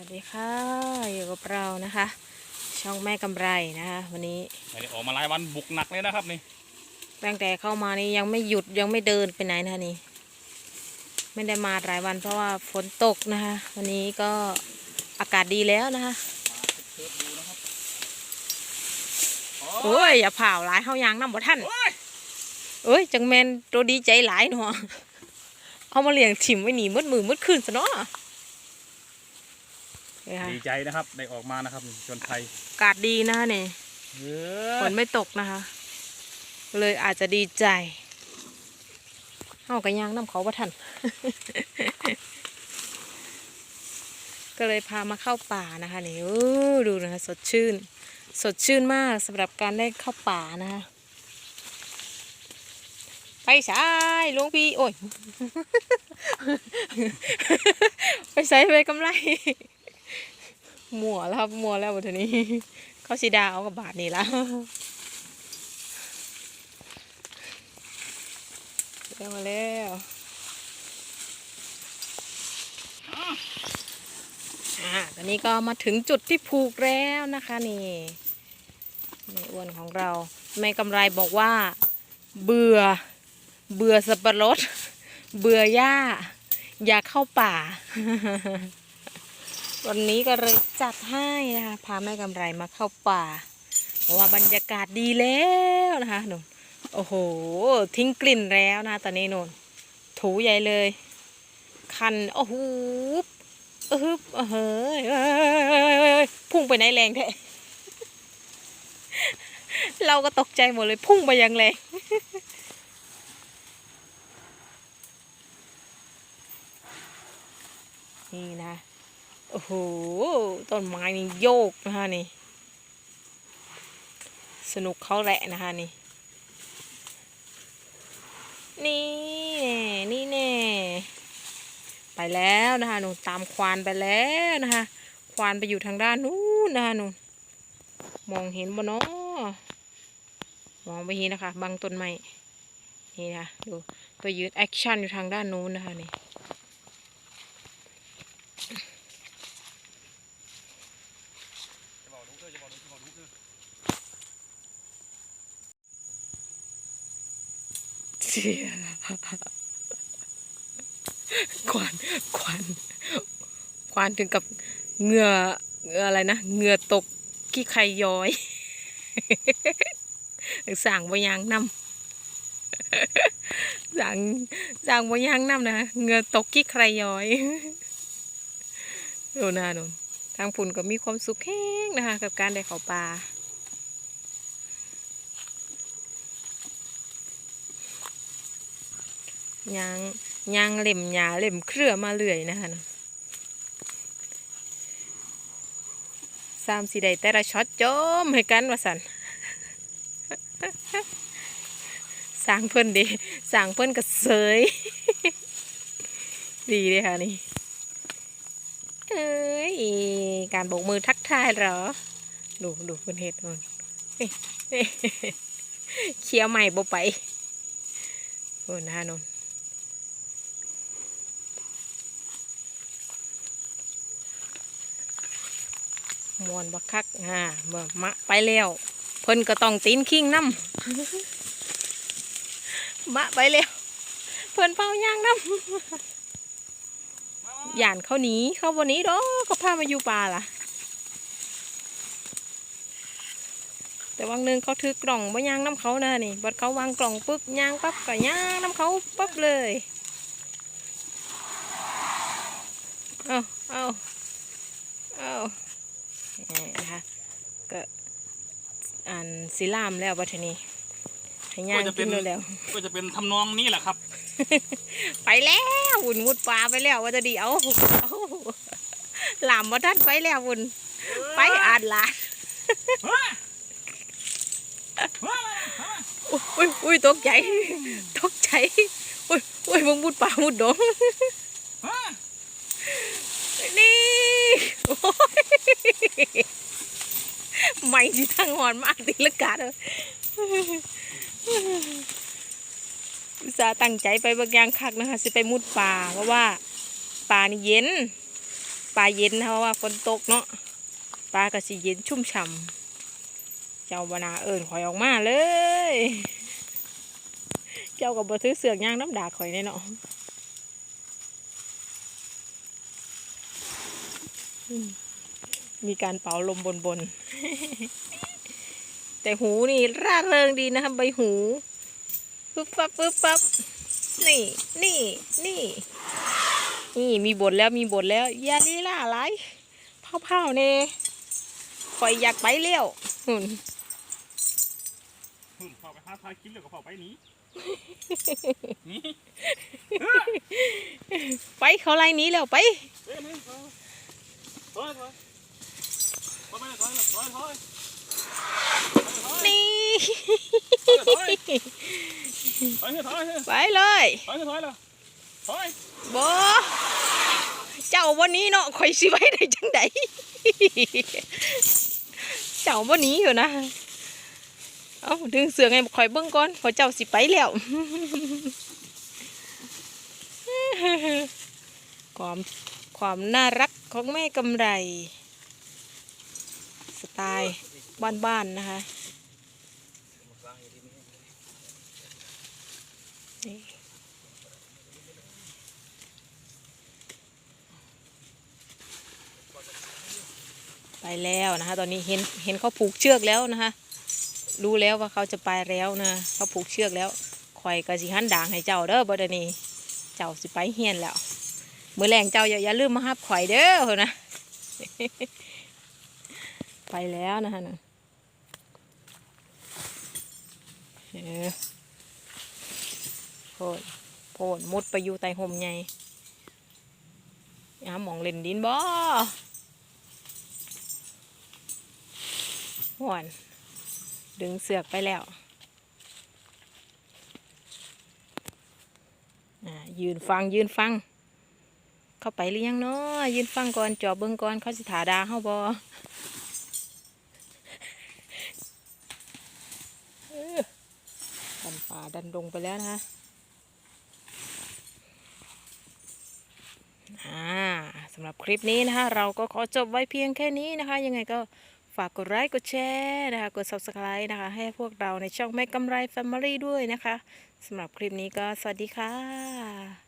วัสดีค่ะอยู่กับเรานะคะ ช่องแม่กำไรนะคะวันนี้ไม่ได้ออกมาหลายวันบุกหนักเลยนะครับนี่ตั้งแต่เข้ามานี่ยังไม่หยุดยังไม่เดินไปไหนนะคะนี่ไม่ได้มาหลายวันเพราะว่าฝนตกนะคะ วันนี้ก็อากาศดีแล้วนะคะเชิญดูนะครับโอ้ยอย่าเผาหลายเข้ายางน้ำบ่ท่านโอ้ยเอ้ยจังแมนตัวดีใจหลายหนอเอามาเลี้ยงถิ่มไว้หนีมืดมือมืดคืนซะเนาะเนี่ยค่ะดีใจนะครับ ได้ออกมานะครับจนไทยอากาศดีนะคะเนี่ยเอฝนไม่ตกนะคะ เลยอาจจะดีใจเอากระยางน้ำเขาบ่ทัน ก็เลยพามาเข้าป่านะคะนี่โอ้ดูนะคะสดชื่น สดชื่นมากสำหรับการได้เข้าป่านะคะไปสายหลวงพี่โอ้ย ไปใส่ไปกำไรห มัวแล้วครับหมัวแล้ววันนี้ เขาสีดาเอากับบาทนี่ละเร็วมาแล้วอ่าตอนนี้ก็มาถึงจุดที่ผูกแล้วนะคะนี่แม่อ้วนของเราแม่กำไรบอกว่า เบื่อ เบื่อสับปะรด เบื่อหญ้า อยากเข้าป่า วันนี้ก็เลยจัดให้นะคะ พาแม่กำไรมาเข้าป่า เพราะว่าบรรยากาศดีแล้วนะคะหนูโอ้โห ทิ้งกลิ่นแล้วนะตอนนี้นนถูใหญ่เลย คัน โอ้โหเออฮึบเออเฮ้ยเอ้ยเอ้ยเอ้ยเอ้ยพุ่งไปไหนแรงแท้เราก็ตกใจหมดเลยพุ่งไปยังแรงนี่นะ โอ้โห ต้นไม้นี่โยกนะคะนี่ สนุกเขาแหละนะคะนี่ นี่แน่นี่แน่ไปแล้วนะคะหนูตามควานไปแล้วนะคะ ควานไปอยู่ทางด้านนู้นนะคะหนูมองเห็นบ่เนาะมองไปเห็นนะคะ บังต้นไม้นี่นะดูก็ยืนแอคชั่นอยู่ทางด้านนู้นนะคะนี่ จะบอกลูกเออจะบอกลูกจะบอกลูกเออ เสียควันควันควันถึงกับเงื่อเงื่ออะไรนะเงื่อตกขี้ไข่ย้อยสั่งบยางน้ำสั่งสั่งบยางน้ำนะเงื่อตกขี้ไข่ย้อยดูนะหนูทางผุนก็มีความสุขแห้งนะคะ กับการได้เขาปลา ยางยางเล่มหยาเล่มเครือมาเรื่อยนะคะสามสีใดแต่ละช็อตจมให้กันว่าสันสร้างเพิ่นดีสร้างเพิ่นก็เสยดีเลยค่ะนี่เอ้ยการโบกมือทักทายเหรอ ดูดูเพิ่นเฮ็ดมันเฮ้ยเฮ้ยเคี้ยวใหม่บ่ไปโอ้น้านน มวนบักคักอ่าเมื่อมะไปแล้วเพิ่นก็ต้องตีนคิงน้ำมะไปแล้วเพิ่นเฝ้าย่างน้ำหยานเขาหนีเขาวันนี้ดอกเขาพามาอยู่ป่าล่ะ แต่วังหนึ่งเขาถือกล่องบ่ย่างน้ำเขานะนี่บัดเขาวางกล่องปึ๊บย่างปั๊บก็ย่างน้ำเขาปั๊บเลยเอาเอาเอา นี่นะคะก็อ่านสีลามแล้วบัดทีนี้ให้ย่างกินเร็วๆก็จะเป็นทำนองนี้แหละครับ ไปแล้ววุ่นมุดปลาไปแล้วว่าจะดีเอาเอาหลามบ่ทันไปแล้ววุ่นไปอ่านหลานอุ้ยอุ้ยตกใจตกใจอุ้ยอุ้ยมึงมุดปลามุดดงนี่โอ้ย ไม่สิทั้งหอนมากตีละกาดเลยอุตส่าห์ตั้งใจไปบางอย่างคักนะคะสิไปมุดป่าเพราะว่าป่านี่เย็นปลาเย็นนะเพราะว่าฝนตกเนาะปลาก็สิเย็นชุ่มฉ่ำเจ้าบนาเอิญข่อยออกมาเลย เจ้ากับบถือเสือกย่างน้ำดาข่อยแน่นอืม มีการเป่าลมบนบนๆแต่หูนี่ร่าเริงดีนะครับใบหูปึ๊บปั๊บปึ๊บปั๊บนี่ นี่ นี่ นี่มีบทแล้วมีบทแล้วอย่าลีล่าไรเผาๆเน่คอยอยากไปเลี้ยวหุ่นหึ่มพอไปหาทายคลิปแล้วก็พอไปหนี้นี่ ไปเขาไล่หนี้แล้วไปเอ้ยนี่ถอยถอยถอยถอยไปเลยถอยเลยถอยถอยถอยนี่ถอยถอยถอยถอยไปเลยถอยถอยเลยถอยบอเจ้าวันนี้เนาะคอยสิไปได้จังไดเจ้าวันนี้อยู่นะเอาดึงเสือไงคอยเบิ้งก่อนขอเจ้าสิไปแล้วความความน่ารัก ของแม่กำไร สไตล์บ้านๆนะคะไปแล้วนะคะ ตอนนี้เห็นเห็นเขาผูกเชือกแล้วนะคะ รู้แล้วว่าเขาจะไปแล้วนะเขาผูกเชือกแล้วคอยกระสิหันด่างให้เจ้าเด้อบ่ดนี้ เจ้าสิไปเฮียนแล้ว มือแรงเจ้าอย่าอย่าลืมมาฮับข่อยเด้อนะ ไปแล้วนะคะนะเออโพดโพดมุดไปอยู่ใต้ห่มใหญ่หาหมองเล่นดินบ่หวนดึงเสือกไปแล้วอ่ายืนฟังยืนฟัง เข้าไปหรือยังเนาะยืนฟังก่อนจอบเบิ่งก่อนเขาสิถาดาเฮาบอดันป่าดันดงไปแล้วนะคะสำหรับคลิปนี้นะคะ เราก็ขอจบไว้เพียงแค่นี้นะคะ ยังไงก็ฝากกดไลค์กดแชร์นะคะ กด subscribe นะคะ ให้พวกเราในช่องแม่กำไร Family ด้วยนะคะสำหรับคลิปนี้ก็สวัสดีค่ะ